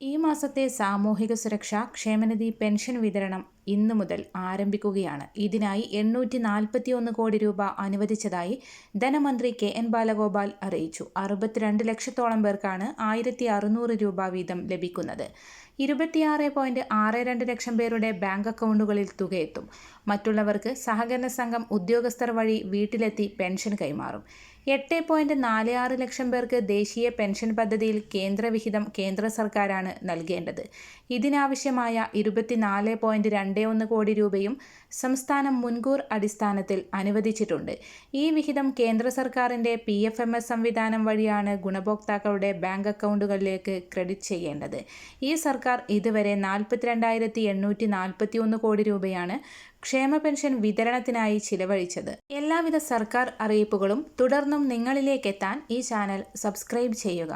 ഈ മാസത്തെ സാമൂഹിക സുരക്ഷ ക്ഷേമനിധി പെൻഷൻ വിതരണം ഇന്നു മുതൽ ആരംഭിക്കുകയാണ്. ഇതിനായി എണ്ണൂറ്റി നാൽപ്പത്തി ഒന്ന് കോടി രൂപ അനുവദിച്ചതായി ധനമന്ത്രി കെ എൻ ബാലഗോപാൽ അറിയിച്ചു. അറുപത്തിരണ്ട് ലക്ഷത്തോളം പേർക്കാണ് ആയിരത്തി അറുന്നൂറ് രൂപ വീതം ലഭിക്കുന്നത്. ഇരുപത്തിയാറ് പോയിന്റ് ആറ് രണ്ട് ലക്ഷം പേരുടെ ബാങ്ക് അക്കൗണ്ടുകളിൽ തുകയെത്തും. മറ്റുള്ളവർക്ക് സഹകരണ സംഘം ഉദ്യോഗസ്ഥർ വഴി വീട്ടിലെത്തി പെൻഷൻ കൈമാറും. എട്ട് പോയിന്റ് നാല് ആറ് ലക്ഷം പേർക്ക് ദേശീയ പെൻഷൻ പദ്ധതിയിൽ കേന്ദ്രവിഹിതം കേന്ദ്ര സർക്കാരാണ് നൽകേണ്ടത്. ഇതിനാവശ്യമായ ഇരുപത്തിനാല് പോയിന്റ് രണ്ട് ഒന്ന് കോടി രൂപയും സംസ്ഥാനം മുൻകൂർ അടിസ്ഥാനത്തിൽ അനുവദിച്ചിട്ടുണ്ട്. ഈ വിഹിതം കേന്ദ്ര സർക്കാരിന്റെ പി എഫ് എം എസ് സംവിധാനം വഴിയാണ് ഗുണഭോക്താക്കളുടെ ബാങ്ക് അക്കൗണ്ടുകളിലേക്ക് ക്രെഡിറ്റ് ചെയ്യേണ്ടത്. ഈ സർക്കാർ ഇതുവരെ നാൽപ്പത്തിരണ്ടായിരത്തി എണ്ണൂറ്റി നാൽപ്പത്തി ഒന്ന് കോടി രൂപയാണ് ക്ഷേമ പെൻഷൻ വിതരണത്തിനായി ചിലവഴിച്ചത്. എല്ലാവിധ സർക്കാർ അറിയിപ്പുകളും തുടർന്നും നിങ്ങളിലേക്കെത്താൻ ഈ ചാനൽ സബ്സ്ക്രൈബ് ചെയ്യുക.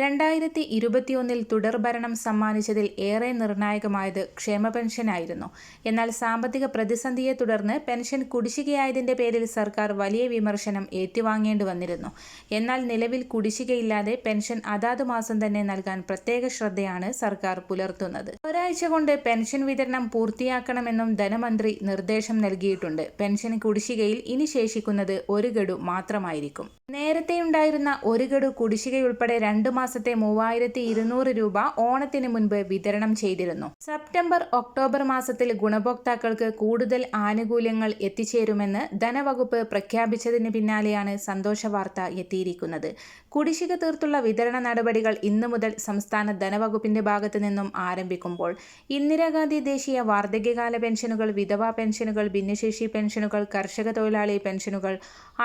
രണ്ടായിരത്തി ഇരുപത്തിയൊന്നിൽ തുടർഭരണം സമ്മാനിച്ചതിൽ ഏറെ നിർണായകമായത് ക്ഷേമ പെൻഷനായിരുന്നു. എന്നാൽ സാമ്പത്തിക പ്രതിസന്ധിയെ തുടർന്ന് പെൻഷൻ കുടിശ്ശികയായതിന്റെ പേരിൽ സർക്കാർ വലിയ വിമർശനം ഏറ്റുവാങ്ങേണ്ടി വന്നിരുന്നു. എന്നാൽ നിലവിൽ കുടിശ്ശികയില്ലാതെ പെൻഷൻ അതാത് മാസം തന്നെ നൽകാൻ പ്രത്യേക ശ്രദ്ധയാണ് സർക്കാർ പുലർത്തുന്നത്. ഒരാഴ്ച കൊണ്ട് പെൻഷൻ വിതരണം പൂർത്തിയാക്കണമെന്നും ധനമന്ത്രി നിർദ്ദേശം നൽകിയിട്ടുണ്ട്. പെൻഷൻ കുടിശ്ശികയിൽ ഇനി ശേഷിക്കുന്നത് ഒരു ഗഡു മാത്രമായിരിക്കും. നേരത്തെ ഉണ്ടായിരുന്ന ഒരു ഗഡു കുടിശ്ശികയുൾപ്പെടെ രണ്ടു മാസത്തെ മൂവായിരത്തി ഇരുന്നൂറ് രൂപ ഓണത്തിന് മുൻപ് വിതരണം ചെയ്തിരുന്നു. സെപ്റ്റംബർ ഒക്ടോബർ മാസത്തിൽ ഗുണഭോക്താക്കൾക്ക് കൂടുതൽ ആനുകൂല്യങ്ങൾ എത്തിച്ചേരുമെന്ന് ധനവകുപ്പ് പ്രഖ്യാപിച്ചതിന് പിന്നാലെയാണ് സന്തോഷ വാർത്ത എത്തിയിരിക്കുന്നത്. കുടിശ്ശിക തീർത്തുള്ള വിതരണ നടപടികൾ ഇന്നു മുതൽ സംസ്ഥാന ധനവകുപ്പിന്റെ ഭാഗത്തു നിന്നും ആരംഭിക്കുമ്പോൾ ഇന്ദിരാഗാന്ധി ദേശീയ വാർദ്ധക്യകാല പെൻഷനുകൾ വിധവാ പെൻഷനുകൾ ഭിന്നശേഷി പെൻഷനുകൾ കർഷക തൊഴിലാളി പെൻഷനുകൾ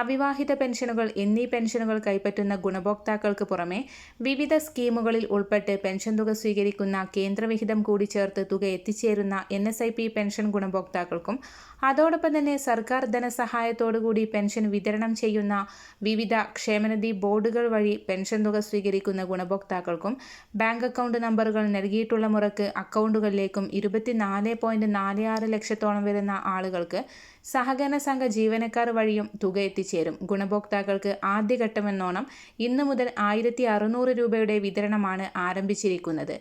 അവിവാഹിത പെൻഷനുകൾ എന്നീ പെൻഷനുകൾ കൈപ്പറ്റുന്ന ഗുണഭോക്താക്കൾക്ക് പുറമെ വിവിധ സ്കീമുകളിൽ ഉൾപ്പെട്ട് പെൻഷൻ തുക സ്വീകരിക്കുന്ന കേന്ദ്രവിഹിതം കൂടി ചേർത്ത് തുക എത്തിച്ചേരുന്ന N S I P pension ഗുണഭോക്താക്കൾക്കും അതോടൊപ്പം തന്നെ സർക്കാർ ധനസഹായത്തോടുകൂടി പെൻഷൻ വിതരണം ചെയ്യുന്ന വിവിധ ക്ഷേമനിധി ബോർഡുകൾ വഴി പെൻഷൻ തുക സ്വീകരിക്കുന്ന ഗുണഭോക്താക്കൾക്കും ബാങ്ക് അക്കൗണ്ട് നമ്പറുകൾ നൽകിയിട്ടുള്ള മുറക്ക് അക്കൗണ്ടുകളിലേക്കും ഇരുപത്തിനാല് പോയിന്റ് നാല് ആറ് ലക്ഷത്തോളം വരുന്ന ആളുകൾക്ക് സഹകരണ സംഘ ജീവനക്കാർ വഴിയും തുക എത്തിച്ചേരും. ഗുണഭോക്താക്കൾക്ക് ആദ്യഘട്ടമെന്നോണം ഇന്നു മുതൽ ആയിരത്തി അറുന്നൂറ് രൂപയുടെ വിതരണമാണ് ആരംഭിച്ചിരിക്കുന്നത്.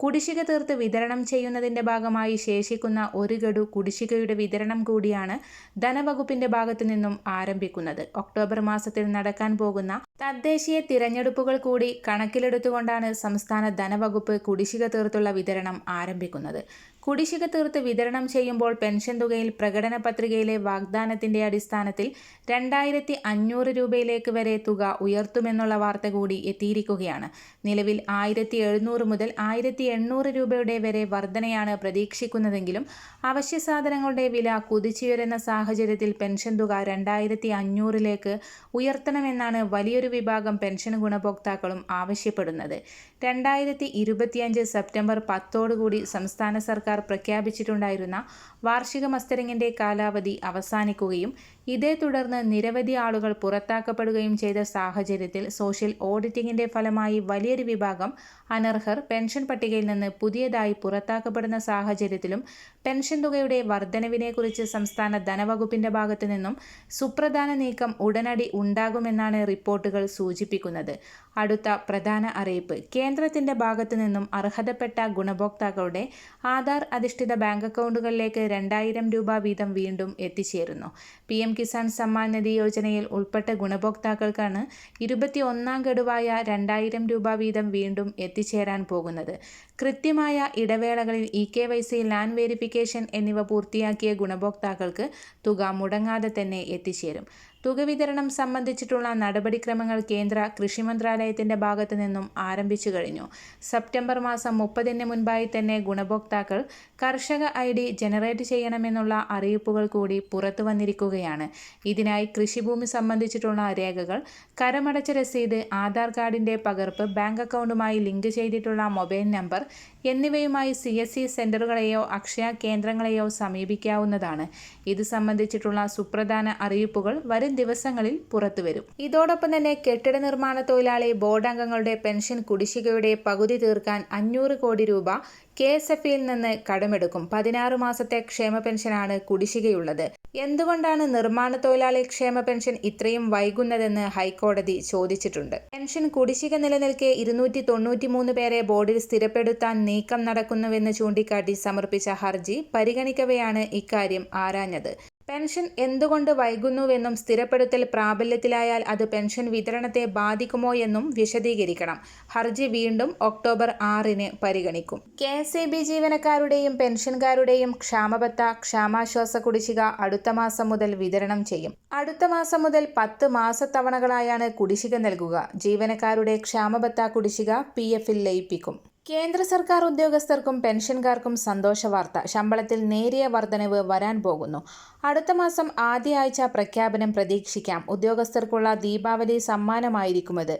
കുടിശ്ശിക തീർത്ത് വിതരണം ചെയ്യുന്നതിന്റെ ഭാഗമായി ശേഷിക്കുന്ന ഒരു ഗഡു കുടിശ്ശികയുടെ വിതരണം കൂടിയാണ് ധനവകുപ്പിന്റെ ഭാഗത്തു നിന്നും ആരംഭിക്കുന്നത്. ഒക്ടോബർ മാസത്തിൽ നടക്കാൻ പോകുന്ന തദ്ദേശീയ തിരഞ്ഞെടുപ്പുകൾ കൂടി കണക്കിലെടുത്തുകൊണ്ടാണ് സംസ്ഥാന ധനവകുപ്പ് കുടിശ്ശിക തീർത്തുള്ള വിതരണം ആരംഭിക്കുന്നത്. കുടിശ്ശിക തീർത്ത് വിതരണം ചെയ്യുമ്പോൾ പെൻഷൻ തുകയിൽ പ്രകടന പത്രികയിലെ വാഗ്ദാനത്തിന്റെ അടിസ്ഥാനത്തിൽ രണ്ടായിരത്തി അഞ്ഞൂറ് രൂപയിലേക്ക് വരെ തുക ഉയർത്തുമെന്നുള്ള വാർത്ത കൂടി എത്തിയിരിക്കുകയാണ്. നിലവിൽ ആയിരത്തി എഴുന്നൂറ് മുതൽ ആയിരത്തി എണ്ണൂറ് രൂപയുടെ വരെ വർധനയാണ് പ്രതീക്ഷിക്കുന്നതെങ്കിലും അവശ്യ സാധനങ്ങളുടെ വില കുതിച്ചുയരുന്ന സാഹചര്യത്തിൽ പെൻഷൻ തുക രണ്ടായിരത്തി അഞ്ഞൂറിലേക്ക് ഉയർത്തണമെന്നാണ് വലിയൊരു വിഭാഗം പെൻഷൻ ഗുണഭോക്താക്കളും ആവശ്യപ്പെടുന്നത്. രണ്ടായിരത്തി ഇരുപത്തിയഞ്ച് സെപ്റ്റംബർ പത്തോടുകൂടി സംസ്ഥാന സർക്കാർ പ്രഖ്യാപിച്ചിട്ടുണ്ടായിരുന്ന വാർഷിക മസ്തരങ്ങിന്റെ കാലാവധി അവസാനിക്കുകയും ഇതേ തുടർന്ന് നിരവധി ആളുകൾ പുറത്താക്കപ്പെടുകയും ചെയ്ത സാഹചര്യത്തിൽ സോഷ്യൽ ഓഡിറ്റിംഗിന്റെ ഫലമായി വലിയൊരു വിഭാഗം അനർഹർ പെൻഷൻ പട്ടികയിൽ നിന്ന് പുതിയതായി പുറത്താക്കപ്പെടുന്ന സാഹചര്യത്തിലും പെൻഷൻ തുകയുടെ വർധനവിനെക്കുറിച്ച് സംസ്ഥാന ധനവകുപ്പിന്റെ ഭാഗത്തു നിന്നും സുപ്രധാന നീക്കം ഉടനടി ഉണ്ടാകുമെന്നാണ് റിപ്പോർട്ടുകൾ സൂചിപ്പിക്കുന്നത്. അടുത്ത പ്രധാന അറിയിപ്പ്. കേന്ദ്രത്തിന്റെ ഭാഗത്തു നിന്നും അർഹതപ്പെട്ട ഗുണഭോക്താക്കളുടെ ആധാർ അധിഷ്ഠിത ബാങ്ക് അക്കൗണ്ടുകളിലേക്ക് രണ്ടായിരം രൂപ വീതം വീണ്ടും എത്തിച്ചേരുന്നു. പി എം കിസാൻ സമ്മാൻ നിധി യോജനയിൽ ഉൾപ്പെട്ട ഗുണഭോക്താക്കൾക്കാണ് ഇരുപത്തി ഒന്നാം ഗഡുവായ രണ്ടായിരം രൂപ വീതം വീണ്ടും എത്തിച്ചേരാൻ പോകുന്നത്. കൃത്യമായ ഇടവേളകളിൽ E K Y C land verification എന്നിവ പൂർത്തിയാക്കിയ ഗുണഭോക്താക്കൾക്ക് തുക മുടങ്ങാതെ തന്നെ എത്തിച്ചേരും. തുക വിതരണം സംബന്ധിച്ചിട്ടുള്ള നടപടിക്രമങ്ങൾ കേന്ദ്ര കൃഷി മന്ത്രാലയത്തിന്റെ ഭാഗത്തു നിന്നും ആരംഭിച്ചു കഴിഞ്ഞു. സെപ്റ്റംബർ മാസം മുപ്പതിന് മുൻപായി തന്നെ ഗുണഭോക്താക്കൾ കർഷക ഐ ഡി ജനറേറ്റ് ചെയ്യണമെന്നുള്ള അറിയിപ്പുകൾ കൂടി പുറത്തു വന്നിരിക്കുകയാണ്. ഇതിനായി കൃഷിഭൂമി സംബന്ധിച്ചിട്ടുള്ള രേഖകൾ കരമടച്ച രസീത് ആധാർ കാർഡിന്റെ പകർപ്പ് ബാങ്ക് അക്കൗണ്ടുമായി ലിങ്ക് ചെയ്തിട്ടുള്ള മൊബൈൽ നമ്പർ എന്നിവയുമായി സി എസ് സി സെന്ററുകളെയോ അക്ഷയ കേന്ദ്രങ്ങളെയോ സമീപിക്കാവുന്നതാണ്. ഇത് സംബന്ധിച്ചിട്ടുള്ള സുപ്രധാന അറിയിപ്പുകൾ വരും ദിവസങ്ങളിൽ പുറത്തുവരും ഇതോടൊപ്പം തന്നെ കെട്ടിട നിർമ്മാണ തൊഴിലാളി ബോർഡ് അംഗങ്ങളുടെ പെൻഷൻ കുടിശ്ശികയുടെ പകുതി തീർക്കാൻ അഞ്ഞൂറ് കോടി രൂപ കെ എസ് എഫ് ഇയിൽ നിന്ന് കടമെടുക്കും. പതിനാറ് മാസത്തെ ക്ഷേമ പെൻഷനാണ് കുടിശ്ശികയുള്ളത്. എന്തുകൊണ്ടാണ് നിർമ്മാണ തൊഴിലാളി ക്ഷേമ പെൻഷൻ ഇത്രയും വൈകുന്നതെന്ന് ഹൈക്കോടതി ചോദിച്ചിട്ടുണ്ട്. പെൻഷൻ കുടിശ്ശിക നിലനിൽക്കെ ഇരുന്നൂറ്റി തൊണ്ണൂറ്റിമൂന്ന് പേരെ ബോർഡിൽ സ്ഥിരപ്പെടുത്താൻ നീക്കം നടക്കുന്നുവെന്ന് ചൂണ്ടിക്കാട്ടി സമർപ്പിച്ച ഹർജി പരിഗണിക്കവെയാണ് ഇക്കാര്യം ആരാഞ്ഞത്. പെൻഷൻ എന്തുകൊണ്ട് വൈകുന്നുവെന്നും സ്ഥിരപ്പെടുത്തൽ പ്രാബല്യത്തിലായാൽ അത് പെൻഷൻ വിതരണത്തെ ബാധിക്കുമോ എന്നും വിശദീകരിക്കണം. ഹർജി വീണ്ടും ഒക്ടോബർ ആറിന് പരിഗണിക്കും. കെ എസ് ഇ ബി ജീവനക്കാരുടെയും പെൻഷൻകാരുടെയും ക്ഷാമബത്ത ക്ഷാമാശ്വാസ കുടിശ്ശിക അടുത്ത മാസം മുതൽ വിതരണം ചെയ്യും. അടുത്ത മാസം മുതൽ പത്ത് മാസത്തവണകളായാണ് കുടിശ്ശിക നൽകുക. ജീവനക്കാരുടെ ക്ഷാമബത്ത കുടിശ്ശിക പി എഫിൽ ലയിപ്പിക്കും. കേന്ദ്ര സർക്കാർ ഉദ്യോഗസ്ഥർക്കും പെൻഷൻകാർക്കും സന്തോഷ വാർത്ത ശമ്പളത്തിൽ നേരിയ വർധനവ് വരാൻ പോകുന്നു. അടുത്ത മാസം ആദ്യ ആഴ്ച പ്രഖ്യാപനം പ്രതീക്ഷിക്കാം. ഉദ്യോഗസ്ഥർക്കുള്ള ദീപാവലി സമ്മാനമായിരിക്കും അത്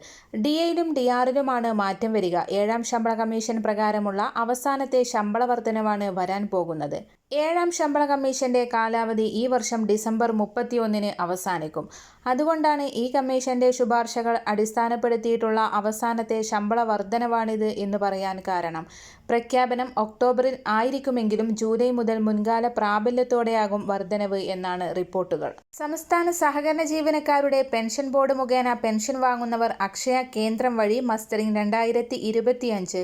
ഡി എയിലും ഡി ആറിലുമാണ് മാറ്റം വരിക. ഏഴാം ശമ്പള കമ്മീഷൻ പ്രകാരമുള്ള അവസാനത്തെ ശമ്പള വർധനവാണ് വരാൻ പോകുന്നത്. ഏഴാം ശമ്പള കമ്മീഷന്റെ കാലാവധി ഈ വർഷം ഡിസംബർ മുപ്പത്തിയൊന്നിന് അവസാനിക്കും. അതുകൊണ്ടാണ് ഈ കമ്മീഷന്റെ ശുപാർശകൾ അടിസ്ഥാനപ്പെടുത്തിയിട്ടുള്ള അവസാനത്തെ ശമ്പള വർധനവാണിത് എന്ന് പറയാൻ കാരണം. പ്രഖ്യാപനം ഒക്ടോബറിൽ ആയിരിക്കുമെങ്കിലും ജൂലൈ മുതൽ മുൻകാല പ്രാബല്യത്തോടെയാകും വർധനവ് എന്നാണ് റിപ്പോർട്ടുകൾ. സംസ്ഥാന സഹകരണ ജീവനക്കാരുടെ പെൻഷൻ ബോർഡ് മുഖേന പെൻഷൻ വാങ്ങുന്നവർ അക്ഷയ കേന്ദ്രം വഴി മസ്റ്ററിംഗ് രണ്ടായിരത്തി ഇരുപത്തിയഞ്ച്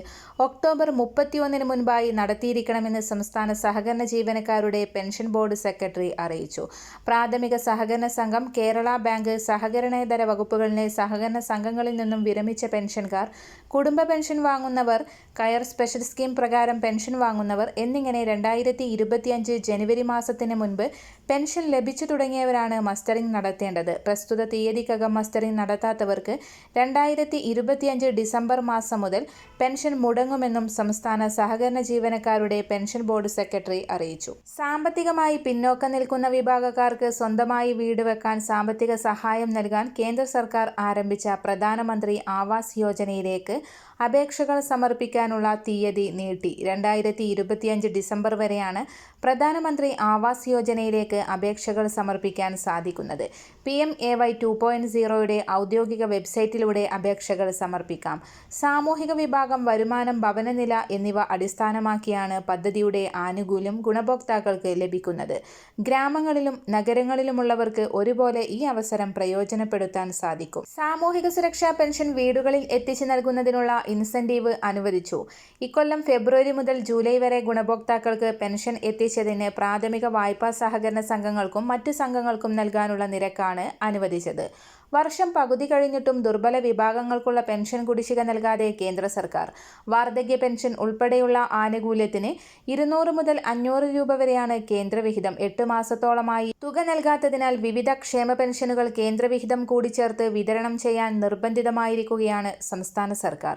ഒക്ടോബർ മുപ്പത്തിയൊന്നിന് മുൻപായി നടത്തിയിരിക്കണമെന്ന് സംസ്ഥാന സഹകരണ ജീവനക്കാരുടെ പെൻഷൻ ബോർഡ് സെക്രട്ടറി അറിയിച്ചു. പ്രാഥമിക സഹകരണ സംഘം കേരള ബാങ്ക് സഹകരണേതര വകുപ്പുകളിലെ സഹകരണ സംഘങ്ങളിൽ നിന്നും വിരമിച്ച പെൻഷൻകാർ കുടുംബ പെൻഷൻ വാങ്ങുന്നവർ കയർ സ്പെഷ്യൽ സ്കീം പ്രകാരം പെൻഷൻ വാങ്ങുന്നവർ എന്നിങ്ങനെ രണ്ടായിരത്തി ഇരുപത്തിയഞ്ച് ജനുവരി മാസത്തിന് മുൻപ് പെൻഷൻ ലഭിച്ചു തുടങ്ങിയവരാണ് മസ്റ്ററിംഗ് നടത്തേണ്ടത്. പ്രസ്തുത തീയതിക്കകം മസ്റ്ററിംഗ് നടത്താത്തവർക്ക് രണ്ടായിരത്തി ഇരുപത്തിയഞ്ച് ഡിസംബർ മാസം മുതൽ പെൻഷൻ മുടങ്ങുമെന്നും സംസ്ഥാന സഹകരണ ജീവനക്കാരുടെ പെൻഷൻ ബോർഡ് സെക്രട്ടറി അറിയിച്ചു. സാമ്പത്തികമായി പിന്നോക്കം നിൽക്കുന്ന വിഭാഗക്കാർക്ക് സ്വന്തമായി വീട് വെക്കാൻ സാമ്പത്തിക സഹായം നൽകാൻ കേന്ദ്ര സർക്കാർ ആരംഭിച്ച പ്രധാനമന്ത്രി ആവാസ് യോജനയിലേക്ക് അപേക്ഷകൾ സമർപ്പിക്കാനുള്ള തീയതി നീട്ടി. രണ്ടായിരത്തി ഇരുപത്തിയഞ്ച് ഡിസംബർ വരെയാണ് പ്രധാനമന്ത്രി ആവാസ് യോജനയിലേക്ക് അപേക്ഷകൾ സമർപ്പിക്കാൻ സാധിക്കുന്നത്. P M A Y two point സീറോയുടെ ഔദ്യോഗിക വെബ്സൈറ്റിലൂടെ അപേക്ഷകൾ സമർപ്പിക്കാം. സാമൂഹിക വിഭാഗം വരുമാനം ഭവനനില എന്നിവ അടിസ്ഥാനമാക്കിയാണ് പദ്ധതിയുടെ ആനുകൂല്യം ഗുണഭോക്താക്കൾക്ക് ലഭിക്കുന്നത്. ഗ്രാമങ്ങളിലും നഗരങ്ങളിലുമുള്ളവർക്ക് ഒരുപോലെ ഈ അവസരം പ്രയോജനപ്പെടുത്താൻ സാധിക്കും. സാമൂഹിക സുരക്ഷാ പെൻഷൻ വീടുകളിൽ എത്തിച്ചു നൽകുന്നതിനുള്ള ഇൻസെന്റീവ് അനുവദിച്ചു. ഇക്കൊല്ലം ഫെബ്രുവരി മുതൽ ജൂലൈ വരെ ഗുണഭോക്താക്കൾക്ക് പെൻഷൻ എത്തിച്ചതിന് പ്രാഥമിക വായ്പാ സഹകരണ സംഘങ്ങൾക്കും മറ്റു സംഘങ്ങൾക്കും നൽകാനുള്ള നിരക്കാണ് അനുവദിച്ചത്. വർഷം പകുതി കഴിഞ്ഞിട്ടും ദുർബല വിഭാഗങ്ങൾക്കുള്ള പെൻഷൻ കുടിശ്ശിക നൽകാതെ കേന്ദ്ര സർക്കാർ. വാർദ്ധക്യ പെൻഷൻ ഉൾപ്പെടെയുള്ള ആനുകൂല്യത്തിന് ഇരുന്നൂറ് മുതൽ അഞ്ഞൂറ് രൂപ വരെയാണ് കേന്ദ്രവിഹിതം. എട്ട് മാസത്തോളമായി തുക നൽകാത്തതിനാൽ വിവിധ ക്ഷേമ പെൻഷനുകൾ കേന്ദ്രവിഹിതം കൂടി ചേർത്ത് വിതരണം ചെയ്യാൻ നിർബന്ധിതമായിരിക്കുകയാണ് സംസ്ഥാന സർക്കാർ.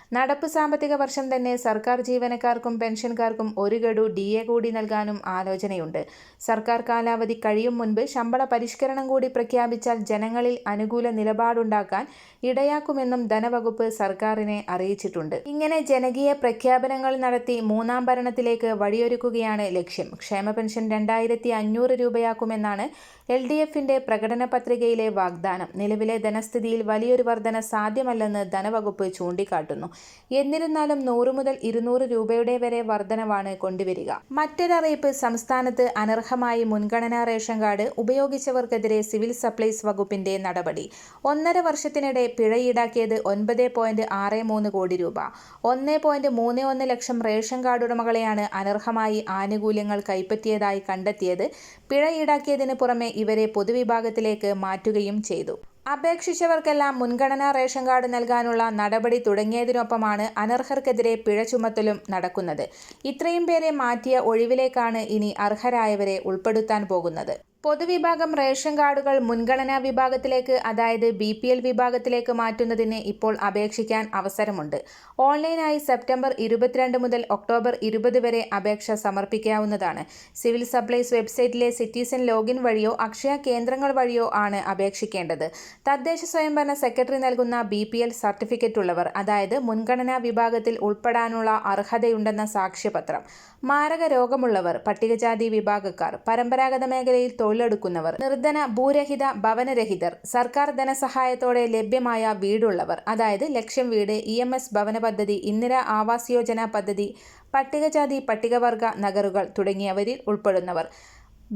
നടപ്പ് സാമ്പത്തിക വർഷം തന്നെ സർക്കാർ ജീവനക്കാർക്കും പെൻഷൻകാർക്കും ഒരു ഗഡു ഡി എ കൂടി നൽകാനും ആലോചനയുണ്ട്. സർക്കാർ കാലാവധി കഴിയും മുൻപ് ശമ്പള പരിഷ്കരണം കൂടി പ്രഖ്യാപിച്ചാൽ ജനങ്ങളിൽ അനുകൂല നിലപാടുണ്ടാക്കാൻ ഇടയാക്കുമെന്നും ധനവകുപ്പ് സർക്കാരിനെ അറിയിച്ചിട്ടുണ്ട്. ഇങ്ങനെ ജനകീയ പ്രഖ്യാപനങ്ങൾ നടത്തി മൂന്നാം ഭരണത്തിലേക്ക് വഴിയൊരുക്കുകയാണ് ലക്ഷ്യം. ക്ഷേമ പെൻഷൻ രണ്ടായിരത്തി അഞ്ഞൂറ് രൂപയാക്കുമെന്നാണ് എൽ ഡി എഫിന്റെ പ്രകടന പത്രികയിലെ വാഗ്ദാനം. നിലവിലെ ധനസ്ഥിതിയിൽ വലിയൊരു വർധന സാധ്യമല്ലെന്ന് ധനവകുപ്പ് ചൂണ്ടിക്കാട്ടുന്നു. എന്നിരുന്നാലും നൂറ് മുതൽ ഇരുന്നൂറ് രൂപയുടെ വരെ വർധനവാണ് കൊണ്ടുവരിക. മറ്റൊരറിയിപ്പ് സംസ്ഥാനത്ത് അനർഹമായി മുൻഗണനാ റേഷൻ കാർഡ് ഉപയോഗിച്ചവർക്കെതിരെ സിവിൽ സപ്ലൈസ് വകുപ്പിന്റെ നടപടി. ഒന്നര വർഷത്തിനിടെ പിഴ ഈടാക്കിയത് ഒൻപത് പോയിന്റ് ആറ് മൂന്ന് കോടി രൂപ. ഒന്ന് പോയിന്റ് മൂന്ന് ഒന്ന് ലക്ഷം റേഷൻ കാർഡ് ഉടമകളെയാണ് അനർഹമായി ആനുകൂല്യങ്ങൾ കൈപ്പറ്റിയതായി കണ്ടെത്തിയത്. പിഴ ഈടാക്കിയതിന് പുറമെ ഇവരെ പൊതുവിഭാഗത്തിലേക്ക് മാറ്റുകയും ചെയ്തു. അപേക്ഷിച്ചവർക്കെല്ലാം മുൻഗണനാ റേഷൻ കാർഡ് നൽകാനുള്ള നടപടി തുടങ്ങിയതിനൊപ്പമാണ് അനർഹർക്കെതിരെ പിഴ ചുമത്തലും നടക്കുന്നത്. ഇത്രയും പേരെ മാറ്റിയ ഒഴിവിലേക്കാണ് ഇനി അർഹരായവരെ ഉൾപ്പെടുത്താൻ പോകുന്നത്. പൊതുവിഭാഗം റേഷൻ കാർഡുകൾ മുൻഗണനാ വിഭാഗത്തിലേക്ക് അതായത് ബി പി എൽ വിഭാഗത്തിലേക്ക് മാറ്റുന്നതിന് ഇപ്പോൾ അപേക്ഷിക്കാൻ അവസരമുണ്ട്. ഓൺലൈനായി സെപ്റ്റംബർ ഇരുപത്തിരണ്ട് മുതൽ ഒക്ടോബർ ഇരുപത് വരെ അപേക്ഷ സമർപ്പിക്കാവുന്നതാണ്. സിവിൽ സപ്ലൈസ് വെബ്സൈറ്റിലെ സിറ്റിസൺ ലോഗിൻ വഴിയോ അക്ഷയ കേന്ദ്രങ്ങൾ വഴിയോ ആണ് അപേക്ഷിക്കേണ്ടത്. തദ്ദേശ സ്വയംഭരണ സെക്രട്ടറി നൽകുന്ന ബി പി എൽ സർട്ടിഫിക്കറ്റ് ഉള്ളവർ അതായത് മുൻഗണനാ വിഭാഗത്തിൽ ഉൾപ്പെടാനുള്ള അർഹതയുണ്ടെന്ന സാക്ഷ്യപത്രം. മാരക രോഗമുള്ളവർ പട്ടികജാതി വിഭാഗക്കാർ പരമ്പരാഗത മേഖലയിൽ തൊഴിലെടുക്കുന്നവർ നിർധന ഭൂരഹിത ഭവനരഹിതർ സർക്കാർ ധനസഹായത്തോടെ ലഭ്യമായ വീടുള്ളവർ അതായത് ലക്ഷ്യം വീട് ഇ എം എസ് ഭവന പദ്ധതി ഇന്ദിര ആവാസ് യോജന പദ്ധതി പട്ടികജാതി പട്ടികവർഗ നഗറുകൾ തുടങ്ങിയവരിൽ ഉൾപ്പെടുന്നവർ.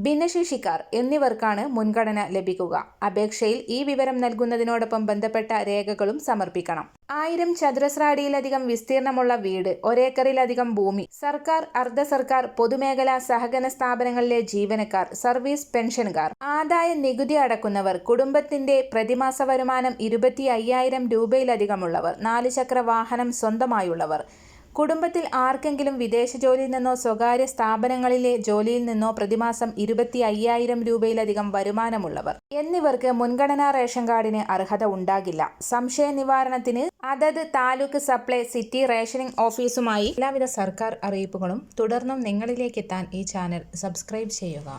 ഭിന്നശേഷിക്കാർ എന്നിവർക്കാണ് മുൻഗണന ലഭിക്കുക. അപേക്ഷയിൽ ഈ വിവരം നൽകുന്നതിനോടൊപ്പം ബന്ധപ്പെട്ട രേഖകളും സമർപ്പിക്കണം. ആയിരം ചതുരശ്ര അടിയിലധികം വിസ്തീർണമുള്ള വീട് ഒരേക്കറിലധികം ഭൂമി സർക്കാർ അർദ്ധ സർക്കാർ പൊതുമേഖലാ സഹകരണ സ്ഥാപനങ്ങളിലെ ജീവനക്കാർ സർവീസ് പെൻഷൻകാർ ആദായ നികുതി അടക്കുന്നവർ കുടുംബത്തിന്റെ പ്രതിമാസ വരുമാനം ഇരുപത്തി അയ്യായിരം രൂപയിലധികമുള്ളവർ നാലുചക്ര വാഹനം സ്വന്തമായുള്ളവർ കുടുംബത്തിൽ ആർക്കെങ്കിലും വിദേശ ജോലിയിൽ നിന്നോ സ്വകാര്യ സ്ഥാപനങ്ങളിലെ ജോലിയിൽ നിന്നോ പ്രതിമാസം ഇരുപത്തി അയ്യായിരം രൂപയിലധികം വരുമാനമുള്ളവർ എന്നിവർക്ക് മുൻഗണനാ റേഷൻ കാർഡിന് അർഹത ഉണ്ടാകില്ല. സംശയ നിവാരണത്തിന് അതത് താലൂക്ക് സപ്ലൈ സിറ്റി റേഷനിംഗ് ഓഫീസുമായി എല്ലാവിധ സർക്കാർ അറിയിപ്പുകളും തുടർന്നും നിങ്ങളിലേക്ക് എത്താൻ ഈ ചാനൽ സബ്സ്ക്രൈബ് ചെയ്യുക.